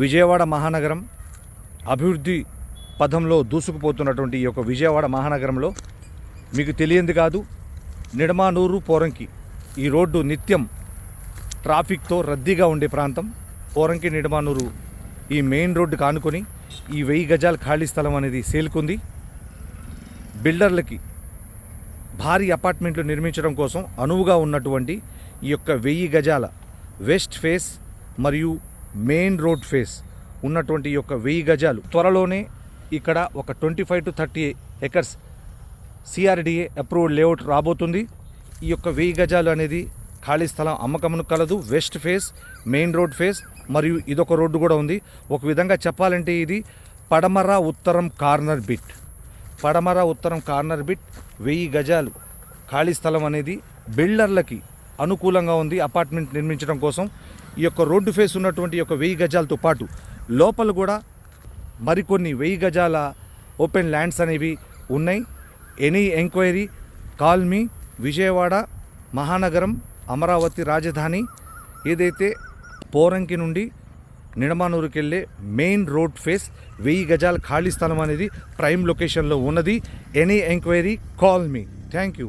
విజయవాడ మహానగరం అభివృద్ధి పథంలో దూసుకుపోతున్నటువంటి ఈ యొక్క విజయవాడ మహానగరంలో మీకు తెలియంది కాదు. నిడమానూరు పోరంకి ఈ రోడ్డు నిత్యం ట్రాఫిక్తో రద్దీగా ఉండే ప్రాంతం. పోరంకి నిడమానూరు ఈ మెయిన్ రోడ్డు కానుకొని ఈ వెయ్యి గజాల ఖాళీ స్థలం అనేది సేలుకుంది. బిల్డర్లకి భారీ అపార్ట్మెంట్లు నిర్మించడం కోసం అనువుగా ఉన్నటువంటి ఈ యొక్క వెయ్యి గజాల వెస్ట్ ఫేస్ మరియు మెయిన్ రోడ్ ఫేస్ ఉన్నటువంటి యొక్క వెయ్యి గజాలు. త్వరలోనే ఇక్కడ ఒక twenty five to thirty acres C R D A approved layout రాబోతుంది. ఈ యొక్క వెయ్యి గజాలు అనేది ఖాళీ స్థలం అమ్మకమును కలదు. West face main road face మరియు ఇదొక రోడ్డు కూడా ఉంది. ఒక విధంగా చెప్పాలంటే ఇది పడమర ఉత్తరం కార్నర్ బిట్. పడమర ఉత్తరం కార్నర్ బిట్ వెయ్యి గజాలు ఖాళీ స్థలం అనేది బిల్డర్లకి అనుకూలంగా ఉంది అపార్ట్మెంట్ నిర్మించడం కోసం. ఈ యొక్క రోడ్డు ఫేస్ ఉన్నటువంటి యొక్క వెయ్యి గజాలతో పాటు లోపల కూడా మరికొన్ని వెయ్యి గజాల ఓపెన్ ల్యాండ్స్ అనేవి ఉన్నాయి. Any enquiry call me Vijayawada మహానగరం అమరావతి రాజధాని ఏదైతే పోరంకి నుండి నిడమానూరుకి వెళ్ళే మెయిన్ రోడ్ ఫేస్ వెయ్యి గజాల ఖాళీ స్థలం అనేది ప్రైమ్ లొకేషన్లో ఉన్నది. Any enquiry call me. Thank you.